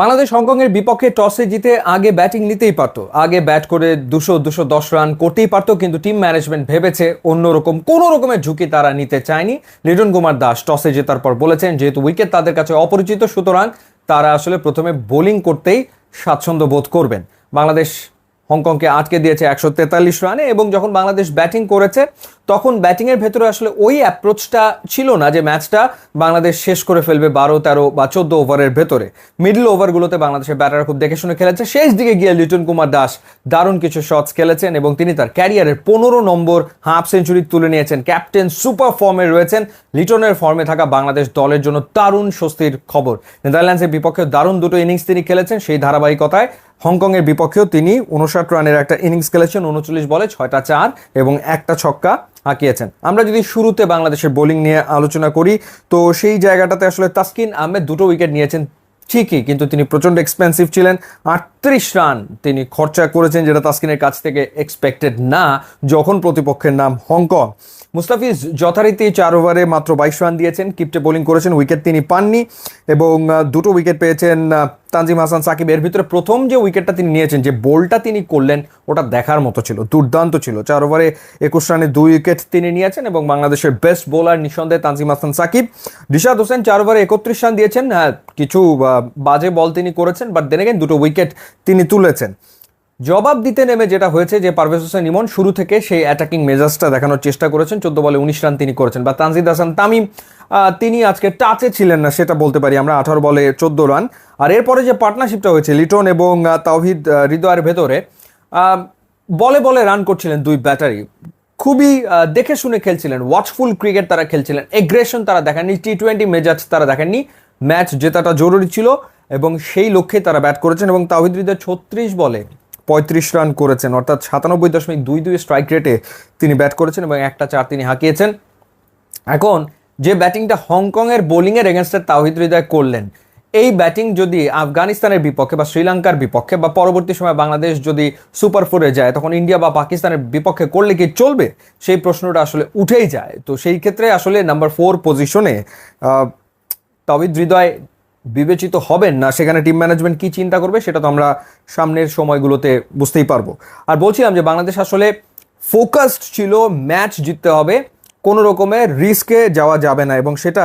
বাংলাদেশ হংকংয়ের বিপক্ষে টসে জিতে আগে ব্যাটিং নিতেই পারত। আগে ব্যাট করে দুশো দুশো দশ রান করতেই পারত, কিন্তু টিম ম্যানেজমেন্ট ভেবেছে অন্যরকম কোনো রকমের ঝুঁকি তারা নিতে চায়নি। লিটন কুমার দাস টসে জেতার পর বলেছেন, যেহেতু উইকেট তাদের কাছে অপরিচিত, সুতরাং তারা আসলে প্রথমে বোলিং করতেই স্বাচ্ছন্দ্য বোধ করবেন। বাংলাদেশ হংকংকে আটকে দিয়েছে একশো তেতাল্লিশ রানে এবং যখন বাংলাদেশ ব্যাটিং করেছে, তখন ব্যাটিংয়ের ভেতরে আসলে ওই অ্যাপ্রোচটা ছিল না যে ম্যাচটা বাংলাদেশ শেষ করে ফেলবে বারো, তেরো বা চোদ্দ ওভারের ভেতরে। মিডল ওভারগুলোতে বাংলাদেশের ব্যাটার খুব দেখে শুনে খেলেছে। শেষ দিকে গিয়ে লিটন কুমার দাস দারুণ কিছু শটস খেলেছেন এবং তিনি তার ক্যারিয়ারের পনেরো নম্বর হাফ সেঞ্চুরি তুলে নিয়েছেন। ক্যাপ্টেন সুপার ফর্মে রয়েছেন। লিটনের ফর্মে থাকা বাংলাদেশ দলের জন্য দারুণ স্বস্তির খবর। নেদারল্যান্ডসের বিপক্ষে দারুণ দুটো ইনিংস তিনি খেলেছেন। সেই ধারাবাহিকতায় হংকংয়ের বিপক্ষেও তিনি উনষাট রানের একটা ইনিংস খেলেছেন, উনচল্লিশ বলে ছয়টা চার এবং একটা ছক্কা হাঁকিয়েছেন। আমরা যদি শুরুতে বাংলাদেশের বোলিং নিয়ে আলোচনা করি, তো সেই জায়গাটাতে আসলে তাসকিন আহমেদ দুটো উইকেট নিয়েছেন ঠিকই, কিন্তু তিনি প্রচণ্ড এক্সপেন্সিভ ছিলেন। আটত্রিশ রান তিনি খরচা করেছেন, যেটা তাসকিনের কাছ থেকে এক্সপেক্টেড না, যখন প্রতিপক্ষের নাম হংকং। মুস্তাফিজ যথারীতি চার ওভারে মাত্র বাইশ রান দিয়েছেন কিপটে বোলিং করেছেন, উইকেট তিনি পাননি এবং দুটো উইকেট পেয়েছেন তানজিম হাসান সাকিব, এর ভিতরে প্রথম যে উইকেটটা তিনি নিয়েছেন, যে বলটা তিনি করলেন, ওটা দেখার মতো ছিল, দুর্দান্ত ছিল। চার ওভারে একুশ রানে দুই উইকেট তিনি নিয়েছেন এবং বাংলাদেশের বেস্ট বোলার নিঃসন্দেহে তানজিম হাসান সাকিব। রিশাদ হোসেন চার ওভারে একত্রিশ রান দিয়েছেন হ্যাঁ কিছু বাজে বল তিনি করেছেন বাট দেন দুটো উইকেট তিনি তুলেছেন। জবাব দিতে নেমে যেটা হয়েছে যে পারভেজ হোসেন ইমন শুরু থেকে সেই অ্যাটাকিং মেজাজটা দেখানোর চেষ্টা করেছেন। চোদ্দ বলে উনিশ রান তিনি করেছেন। বা তানজিদ হাসান তামিম তিনি আজকে টাচে ছিলেন না, সেটা বলতে পারি আমরা, আঠারো বলে চোদ্দ রান। আর এরপরে যে পার্টনারশিপটা হয়েছে, লিটন এবং তাওহিদ হৃদয়ের ভেতরে বলে বলে রান করছিলেন দুই ব্যাটারি খুবই দেখে শুনে খেলছিলেন। ওয়াচফুল ক্রিকেট তারা খেলছিলেন। এগ্রেশন তারা দেখেননি টি টোয়েন্টি মেজাজ তারা দেখেননি। ম্যাচ জেতাটা জরুরি ছিল এবং সেই লক্ষ্যে তারা ব্যাট করেছেন এবং তাওহিদ হৃদয় ছত্রিশ বলে পঁয়ত্রিশ রান করেছেন, অর্থাৎ সাতানব্বই দশমিক দুই দুই স্ট্রাইক রেটে তিনি ব্যাট করেছেন এবং একটা চার তিনি হাঁকিয়েছেন। এখন যে ব্যাটিংটা হংকংয়ের বোলিংয়ের এগেনস্টে তাওহিদ হৃদয় করলেন, এই ব্যাটিং যদি আফগানিস্তানের বিপক্ষে বা শ্রীলঙ্কার বিপক্ষে বা পরবর্তী সময় বাংলাদেশ যদি সুপার ফোরে যায়, তখন ইন্ডিয়া বা পাকিস্তানের বিপক্ষে করলে কি চলবে? সেই প্রশ্নটা আসলে উঠেই যায়। তো সেই ক্ষেত্রে আসলে নাম্বার ফোর পজিশনে তাওহিদ হৃদয় বিবেচিত হবেন না, সেখানে টিম ম্যানেজমেন্ট কি চিন্তা করবে সেটা তো আমরা সামনের সময়গুলোতে বুঝতেই পারব। আর বলছিলাম যে বাংলাদেশ আসলে ফোকাসড ছিল ম্যাচ জিততে হবে, কোনো রকমের রিস্কে যাওয়া যাবে না এবং সেটা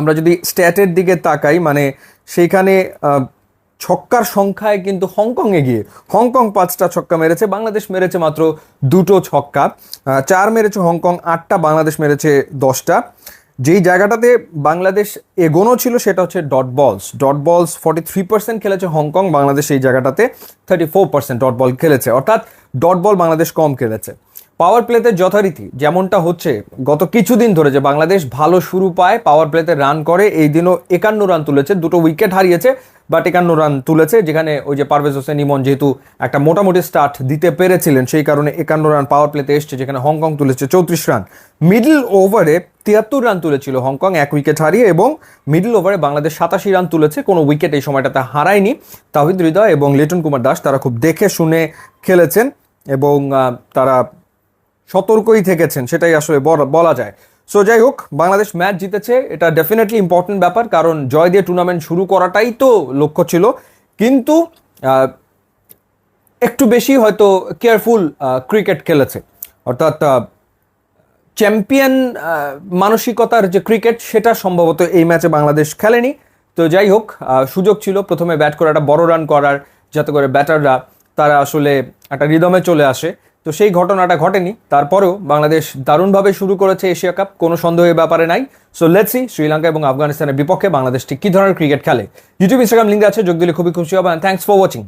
আমরা যদি স্ট্যাটের দিকে তাকাই মানে সেইখানে ছক্কার সংখ্যায় কিন্তু হংকং এগিয়ে হংকং পাঁচটা ছক্কা মেরেছে, বাংলাদেশ মেরেছে মাত্র দুটো ছক্কা চার মেরেছে হংকং, আটটা বাংলাদেশ মেরেছে দশটা। যেই জায়গাটাতে বাংলাদেশ এগোনো ছিল সেটা হচ্ছে dot balls. Dot balls forty three percent খেলেছে হংকং, বাংলাদেশ এই জায়গাটাতে thirty four percent dot ball খেলেছে। অর্থাৎ ডট বল বাংলাদেশ কম খেলেছে। পাওয়ার প্লেতে যথারীতি, যেমনটা হচ্ছে গত কিছুদিন ধরে যে বাংলাদেশ ভালো শুরু পায়, পাওয়ার প্লেতে রান করে, এই দিনও একান্ন রান তুলেছে, দুটো উইকেট হারিয়েছে, বাট একান্ন রান তুলেছে, যেখানে ওই যে পারভেজ হোসেন ইমন যেহেতু একটা মোটামুটি স্টার্ট দিতে পেরেছিলেন, সেই কারণে একান্ন রান পাওয়ার প্লেতে এসছে, যেখানে হংকং তুলেছে চৌত্রিশ রান। মিডল ওভারে তিয়াত্তর রান তুলেছিল হংকং, এক উইকেট হারিয়ে, এবং মিডল ওভারে বাংলাদেশ সাতাশি রান তুলেছে, কোনো উইকেট এই সময়টাতে হারায়নি। তাহিদ হৃদয় এবং লিটন কুমার দাস, তারা খুব দেখে শুনে খেলেছেন, এবং তারা সতর্কই থেকেছেন, সেটাই আসলে বলা- যায়। সো যাই হোক, বাংলাদেশ ম্যাচ জিতেছে, এটা ডেফিনেটলি ইম্পর্টেন্ট ব্যাপার, কারণ জয় দিয়ে টুর্নামেন্ট শুরু করাটাই তো লক্ষ্য ছিল। কিন্তু একটু বেশি হয়তো কেয়ারফুল ক্রিকেট খেলেছে। অর্থাৎ চ্যাম্পিয়ন মানসিকতার যে ক্রিকেট সেটা সম্ভবত এই ম্যাচে বাংলাদেশ খেলেনি। তো যাই হোক সুযোগ ছিল প্রথমে ব্যাট করে একটা বড় রান করার, যাতে করে ব্যাটাররা তারা আসলে একটা রিদমে চলে আসে। তো সেই ঘটনাটা ঘটেনি, তারপরেও বাংলাদেশ দারুণভাবে শুরু করেছে এশিয়া কাপ, কোনো সন্দেহের ব্যাপারে নাই। সো লেটসি শ্রীলঙ্কা এবং আফগানিস্তানের বিপক্ষে বাংলাদেশ ঠিক কী ধরনের ক্রিকেট খেলে। ইউটিউব ইনস্টাগ্রাম লিঙ্ক আছে, যোগ দিলে খুবই খুশি হবে থ্যাংকস ফর ওয়াচিং